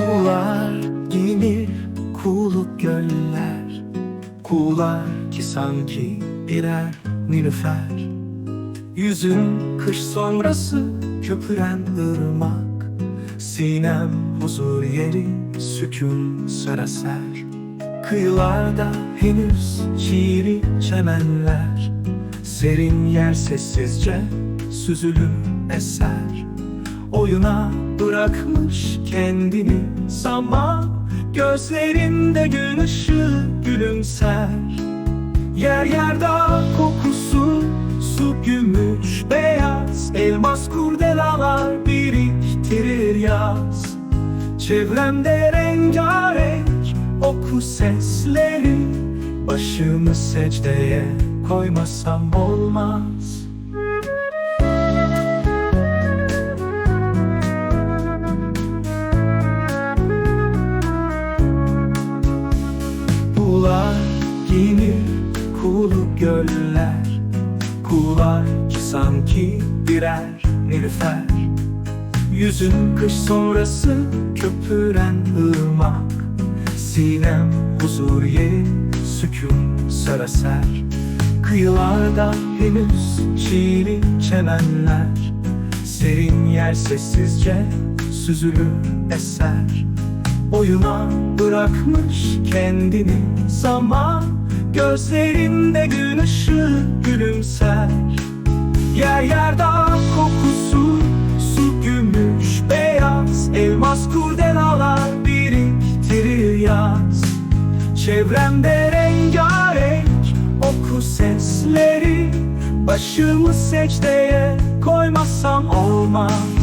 Kuğular giyinir kuğuluk göller. Kuğular ki sanki birer nilüfer. Yüzün kış sonrası köpüren ırmak. Sinem huzur yeri sükun saraser Kıyılarda henüz çiğri çemenler. Serin yer sessizce süzülür eser. Oyuna bırakmış kendini. Zaman Gözlerinde gün ışığı gülümser. Yer yer dağ kokusu Su gümüş beyaz Elmas kurdelalar biriktirir yaz. Çevremde rengarenk oku sesleri Başımı secdeye koymasam olmaz Bular giyinir kulu göller. Kuğular ki sanki birer nilüfer. Yüzün kış sonrası köpüren ırmak. Sinem huzur yeri sükun saraser Kıyılarda henüz çiğli çemenler Serin yer sessizce süzülür eser Oyuna bırakmış kendini. Zaman Gözlerinde gün ışığı gülümser. Yer yer dağ kokusu Su gümüş beyaz Elmas kurdelalar biriktirir yaz. Çevremde rengarenk oku sesleri Başımı secdeye koymasam olmaz